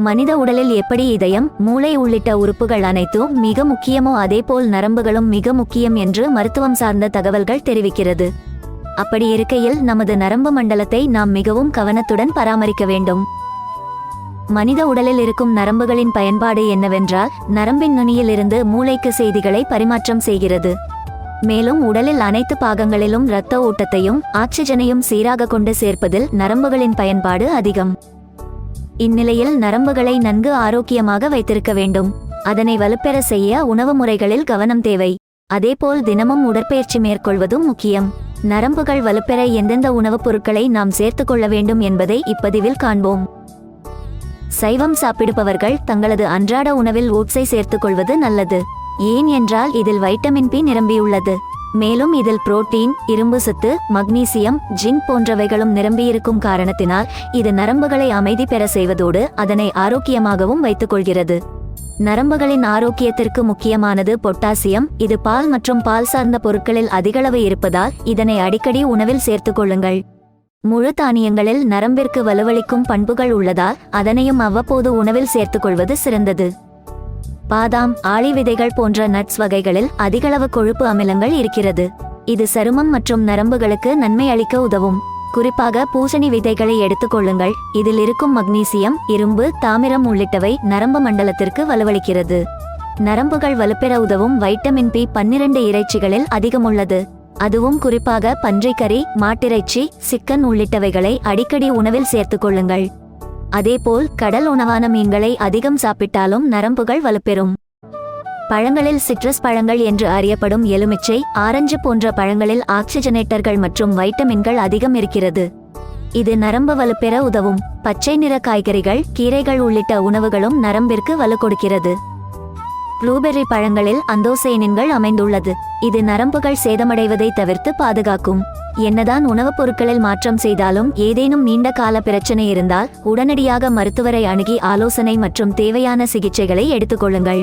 மனித உடலில் எப்படி இதயம் மூளை உள்ளிட்ட உறுப்புகள் அனைத்தும் மிக முக்கியமோ அதேபோல் நரம்புகளும் மிக முக்கியம் என்று மருத்துவம் சார்ந்த தகவல்கள் தெரிவிக்கிறது. அப்படி இருக்கையில் நமது நரம்பு மண்டலத்தை நாம் மிகவும் கவனத்துடன் பராமரிக்க வேண்டும். மனித உடலில் இருக்கும் நரம்புகளின் பயன்பாடு என்னவென்றால் நரம்பின் நுனியிலிருந்து மூளைக்கு செய்திகளை பரிமாற்றம் செய்கிறது. மேலும் உடலில் அனைத்து பாகங்களிலும் இரத்த ஓட்டத்தையும் ஆக்சிஜனையும் சீராக கொண்டு சேர்ப்பதில் நரம்புகளின் பயன்பாடு அதிகம். இந்நிலையில் நரம்புகளை நன்கு ஆரோக்கியமாக வைத்திருக்க வேண்டும். அதனை வலுப்பெற செய்ய உணவு முறைகளில் கவனம் தேவை. அதேபோல் தினமும் உடற்பயிற்சி மேற்கொள்வதும் முக்கியம். நரம்புகள் வலுப்பெற எந்தெந்த உணவுப் பொருட்களை நாம் சேர்த்துக் கொள்ள வேண்டும் என்பதை இப்பதிவில் காண்போம். சைவம் சாப்பிடுபவர்கள் தங்களது அன்றாட உணவில் ஓட்ஸை சேர்த்துக் கொள்வது நல்லது. ஏன் என்றால் இதில் வைட்டமின் பி நிரம்பியுள்ளது. மேலும் இதில் புரோட்டீன் இரும்பு சத்து மக்னீசியம் ஜிங்க் போன்றவைகளும் நிரம்பியிருக்கும் காரணத்தினால் இது நரம்புகளை அமைதி பெற செய்வதோடு அதனை ஆரோக்கியமாகவும் வைத்துக் கொள்கிறது நரம்புகளின் ஆரோக்கியத்திற்கு முக்கியமானது பொட்டாசியம். இது பால் மற்றும் பால் சார்ந்த பொருட்களில் அதிகளவு இருப்பதால் இதனை அடிக்கடி உணவில் சேர்த்துக் கொள்ளுங்கள். முழு தானியங்களில் நரம்பிற்கு வலுவளிக்கும் பண்புகள் உள்ளதால் அதனையும் அவ்வப்போது உணவில் சேர்த்துக்கொள்வது சிறந்தது. பாதாம் ஆளி விதைகள் போன்ற நட்ஸ் வகைகளில் அதிகளவு கொழுப்பு அமிலங்கள் இருக்கிறது. இது சருமம் மற்றும் நரம்புகளுக்கு நன்மை அளிக்க உதவும். குறிப்பாக பூசணி விதைகளை எடுத்துக்கொள்ளுங்கள் இதில் இருக்கும் மக்னீசியம் இரும்பு தாமிரம் உள்ளிட்டவை நரம்பு மண்டலத்திற்கு வலுவளிக்கிறது. நரம்புகள் வலுப்பெற உதவும் வைட்டமின் பி பன்னிரண்டு இறைச்சிகளில் அதிகமுள்ளது. அதுவும் குறிப்பாக பன்றிக்கறி மாட்டிறைச்சி சிக்கன் உள்ளிட்டவைகளை அடிக்கடி உணவில் சேர்த்துக் கொள்ளுங்கள். அதேபோல் கடல் உணவான மீன்களை அதிகம் சாப்பிட்டாலும் நரம்புகள் வலுப்பெறும். பழங்களில் சிட்ரஸ் பழங்கள் என்று அறியப்படும் எலுமிச்சை ஆரஞ்சு போன்ற பழங்களில் ஆக்சிஜனேட்டர்கள் மற்றும் வைட்டமின்கள் அதிகம் இருக்கிறது. இது நரம்பு வலுப்பெற உதவும். பச்சை நிற காய்கறிகள் கீரைகள் உள்ளிட்ட உணவுகளும் நரம்பிற்கு வலு கொடுக்கிறது. ப்ளூபெர்ரி பழங்களில் அந்தோசைனின்கள் அமைந்துள்ளது. இது நரம்புகள் சேதமடைவதை தவிர்த்து பாதுகாக்கும். என்னதான் உணவுப் பொருட்களில் மாற்றம் செய்தாலும் ஏதேனும் நீண்ட கால பிரச்சனை இருந்தால் உடனடியாக மருத்துவரை அணுகி ஆலோசனை மற்றும் தேவையான சிகிச்சைகளை எடுத்துக்கொள்ளுங்கள்